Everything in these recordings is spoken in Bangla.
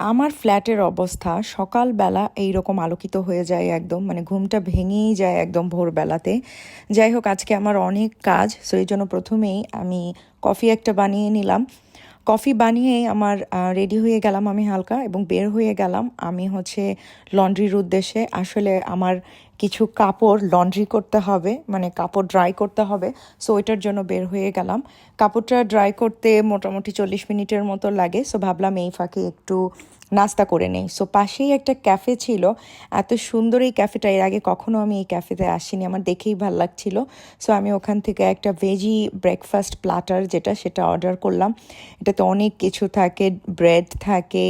আমার ফ্ল্যাটের অবস্থা সকালবেলা এইরকম আলোকিত হয়ে যায় একদম মানে ঘুমটা ভেঙেই যায় একদম ভোরবেলাতে। যাই হোক, আজকে আমার অনেক কাজ সো এই জন্য প্রথমেই আমি কফি একটা বানিয়ে নিলাম। কফি বানিয়ে আমার রেডি হয়ে গেলাম আমি হালকা এবং বের হয়ে গেলাম আমি হচ্ছে লন্ড্রির উদ্দেশ্যে। আসলে আমার কিছু কাপড় লন্ড্রি করতে হবে মানে কাপড় ড্রাই করতে হবে সো ওইটার জন্য বের হয়ে গেলাম। কাপড়টা ড্রাই করতে মোটামুটি চল্লিশ মিনিটের মতো লাগে সো ভাবলাম এই ফাঁকে একটু নাস্তা করে নেই। সো পাশেই একটা ক্যাফে ছিল, এত সুন্দর এই ক্যাফেটা এর আগে কখনো আমি এই ক্যাফেতে আসিনি, আমার দেখেই ভালো লাগছিল। সো আমি ওখান থেকে একটা ভেজি ব্রেকফাস্ট প্লাটার যেটা, সেটা অর্ডার করলাম। এটাতে অনেক কিছু থাকে ব্রেড থাকে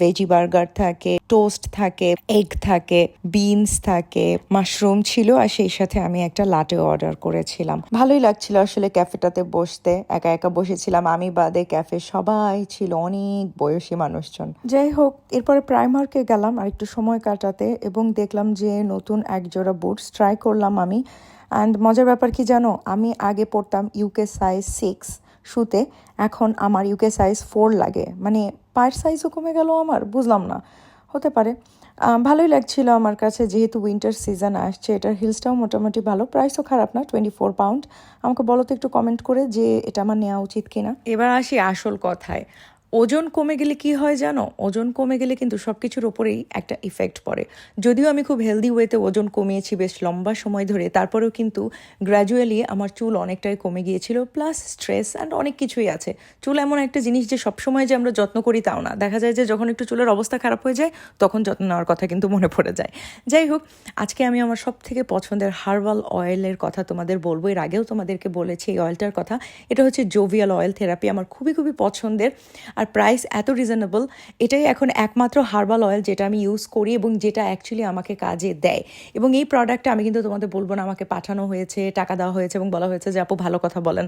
ভেজি বার্গার থাকে টোস্ট থাকে, এগ থাকে, বিনস থাকে, মাশরুম ছিল আর সেই সাথে আমি একটা লাটেও অর্ডার করেছিলাম। ভালোই লাগছিল আসলে ক্যাফেটাতে বসতে, একা একা বসেছিলাম। আমি বাদে ক্যাফে সবাই ছিল, অনেক বয়সী মানুষজন। যাই হোক, এরপরে প্রাইমার্কে গেলাম আর একটু সময় কাটাতে এবং দেখলাম যে নতুন এক জোড়া বুটস ট্রাই করলাম আমি। অ্যান্ড মজার ব্যাপার কি জানো? আমি আগে পড়তাম ইউকে সাইজ সিক্স শুতে এখন আমার ইউকে সাইজ ফোর লাগে। মানে পায়ের সাইজও কমে গেল আমার, বুঝলাম না। হতে পারে। ভালোই লাগছিল আমার কাছে যেহেতু উইন্টার সিজন আসছে, এটার হিলসটাও মোটামুটি ভালো। প্রাইসও খারাপ না টোয়েন্টি ফোর পাউন্ড আমাকে বলো তো একটু কমেন্ট করে যে এটা আমার নেওয়া উচিত কিনা। এবার আসি আসল কথায়। ওজন কমে গেলে কি হয় জানো? ওজন কমে গেলে কিন্তু সব কিছুর ওপরেই একটা ইফেক্ট পড়ে। যদিও আমি খুব হেলদি ওয়েতে ওজন কমিয়েছি বেশ লম্বা সময় ধরে, তারপরেও কিন্তু গ্র্যাজুয়ালি আমার চুল অনেকটাই কমে গিয়েছিল প্লাস স্ট্রেস অ্যান্ড অনেক কিছুই আছে। চুল এমন একটা জিনিস যে সবসময় যে আমরা যত্ন করি তাও না। দেখা যায় যে যখন একটু চুলের অবস্থা খারাপ হয়ে যায়, তখন যত্ন নেওয়ার কথা কিন্তু মনে পড়ে যায়। যাই হোক, আজকে আমি আমার সব থেকে পছন্দের হার্বাল অয়েলের কথা তোমাদের বলব। এর আগেও তোমাদেরকে বলেছি এই অয়েলটার কথা। এটা হচ্ছে জোভিয়াল অয়েল থেরাপি আমার খুবই খুবই পছন্দের। আর প্রাইস এত রিজনেবল এটাই এখন একমাত্র হার্বাল অয়েল যেটা আমি ইউজ করি এবং যেটা অ্যাকচুয়ালি আমাকে কাজে দেয়। এবং এই প্রোডাক্টটা আমি কিন্তু তোমাদের বলব না, আমাকে পাঠানো হয়েছে, টাকা দেওয়া হয়েছে এবং বলা হয়েছে যে আপু ভালো কথা বলেন।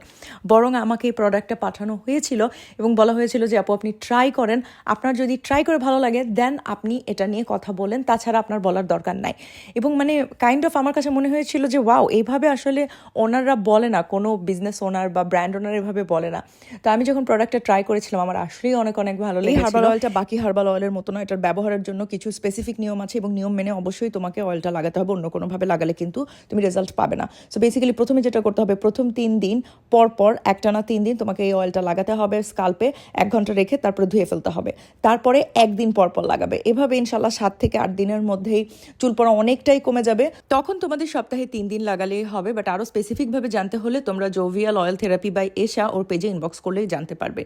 বরং আমাকে এই প্রোডাক্টটা পাঠানো হয়েছিল এবং বলা হয়েছিল যে আপু আপনি ট্রাই করেন, আপনার যদি ট্রাই করে ভালো লাগে দেন আপনি এটা নিয়ে কথা বলেন, তাছাড়া আপনার বলার দরকার নাই। এবং মানে কাইন্ড অফ আমার কাছে মনে হয়েছিল যে ওয়াও এইভাবে আসলে ওনাররা বলে না, কোনো বিজনেস ওনার বা ব্র্যান্ড ওনার এভাবে বলে না। তো আমি যখন প্রোডাক্টটা ট্রাই করেছিলাম, আমার আসলেই অনেক অনেক ভালো এই হার্বাল অয়েলটা বাকি হার্বাল অয়েলের মতো না এটার ব্যবহারের জন্য কিছু স্পেসিফিক নিয়ম আছে এবং নিয়ম মেনে অবশ্যই তোমাকে অয়েলটা লাগাতে হবে অন্য কোনোভাবে লাগালে কিন্তু তুমি রেজাল্ট পাবে না। সো বেসিক্যালি প্রথমে যেটা করতে হবে প্রথম তিন দিন পর পর একটানা তিন দিন তোমাকে এই অয়েলটা লাগাতে হবে স্কাল্পে এক ঘণ্টা রেখে তারপরে ধুয়ে ফেলতে হবে। তারপরে একদিন পর পর লাগাবে। এভাবে ইনশাল্লাহ সাত থেকে আট দিনের মধ্যেই চুল পড়া অনেকটাই কমে যাবে। তখন তোমাদের সপ্তাহে তিন দিন লাগালেই হবে বাট আরও স্পেসিফিকভাবে জানতে হলে তোমরা jovial oil therapy by Esha ওর পেজে ইনবক্স করলেই জানতে পারবে।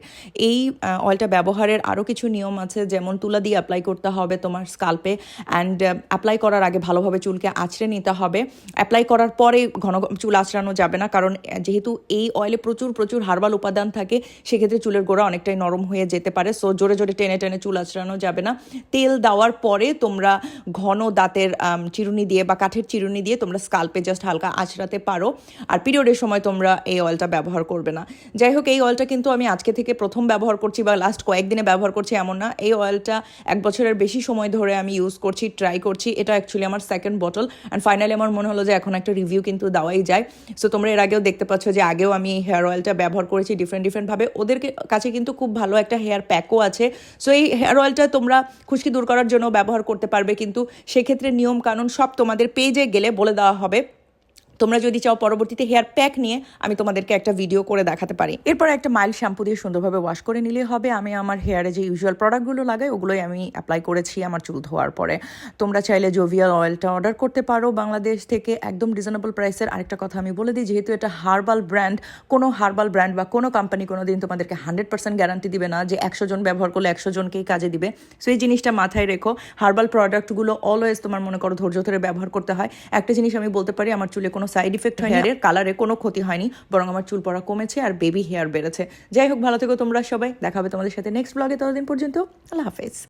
এই অয়েলটা ব্যবহারের আরও কিছু নিয়ম আছে, যেমন তুলা দিয়ে অ্যাপ্লাই করতে হবে তোমার স্কাল্পে অ্যান্ড অ্যাপ্লাই করার আগে ভালোভাবে চুলকে আঁচড়ে নিতে হবে। অ্যাপ্লাই করার পরে ঘন চুল আঁচড়ানো যাবে না, কারণ যেহেতু এই অয়েলে প্রচুর প্রচুর হার্বাল উপাদান থাকে, সেক্ষেত্রে চুলের গোড়া অনেকটাই নরম হয়ে যেতে পারে। সো জোরে জোরে টেনে টেনে চুল আঁচড়ানো যাবে না। তেল দেওয়ার পরে তোমরা ঘন দাঁতের চিরুনি দিয়ে বা কাঠের চিরুনি দিয়ে তোমরা স্কাল্পে জাস্ট হালকা আঁচড়াতে পারো। আর পিরিয়ডের সময় তোমরা এই অয়েলটা ব্যবহার করবে না। যাই হোক, এই অয়েলটা কিন্তু আমি আজকে থেকে প্রথম ব্যবহার করছি বা লাস্ট কয়েকদিনে ব্যবহার করছি এমন না। এই অয়েলটা এক বছরের বেশি সময় ধরে আমি ইউজ করছি ট্রাই করছি। এটা অ্যাকচুয়ালি আমার সেকেন্ড বটল অ্যান্ড ফাইনালি আমার মনে হলো যে এখন একটা রিভিউ কিন্তু দেওয়াই যায়। সো তোমরা এর আগেও দেখতে পাচ্ছ যে আগেও আমি এই হেয়ার অয়েলটা ব্যবহার করেছি ডিফারেন্ট ডিফারেন্টভাবে ওদের কাছে কিন্তু খুব ভালো একটা হেয়ার প্যাকও আছে। সো এই হেয়ার অয়েলটা তোমরা খুশকি দূর করার জন্য ব্যবহার করতে পারবে। কিন্তু সেক্ষেত্রে নিয়ম কানুন সব তোমাদের পেজে গেলে বলে দেওয়া হবে। তোমরা যদি চাও পরবর্তীতে হেয়ার প্যাক নিয়ে আমি তোমাদেরকে একটা ভিডিও করে দেখাতে পারি। এরপর একটা মাইল্ড শ্যাম্পু দিয়ে সুন্দরভাবে ওয়াশ করে নিলে হবে। আমি আমার হেয়ারে যে ইউজুয়াল প্রোডাক্টগুলো লাগাই, ওগুলোই আমি অ্যাপ্লাই করেছি আমার চুল ধোয়ার পরে। তোমরা চাইলে জোভিয়াল অয়েলটা অর্ডার করতে পারো। বাংলাদেশ থেকে একদম রিজনেবল প্রাইসের আরেকটা কথা আমি বলে দিই, যেহেতু এটা হার্বাল ব্র্যান্ড কোনো হার্বাল ব্র্যান্ড বা কোনো কোম্পানি কোনো দিন তোমাদেরকে হান্ড্রেড পার্সেন্ট গ্যারান্টি দিবে না যে একশো জন ব্যবহার করলে একশো জনকেই কাজে দিবে। সো এই জিনিসটা মাথায় রেখো হার্বাল প্রোডাক্টগুলো অলওয়েজ তোমার মনে করো ধৈর্য ধরে ব্যবহার করতে হয়। একটা জিনিস আমি বলতে পারি, আমার চুলে কোনো সাইড ইফেক্ট হয়নি হেয়ারের কালারে কোনো ক্ষতি হয়নি বরং আমার চুল পড়া কমেছে আর বেবি হেয়ার বেড়েছে। যাই হোক ভালো থেকো তোমরা সবাই। দেখা হবে তোমাদের সাথে নেক্সট ব্লগে ততদিন পর্যন্ত আল্লাহ হাফেজ।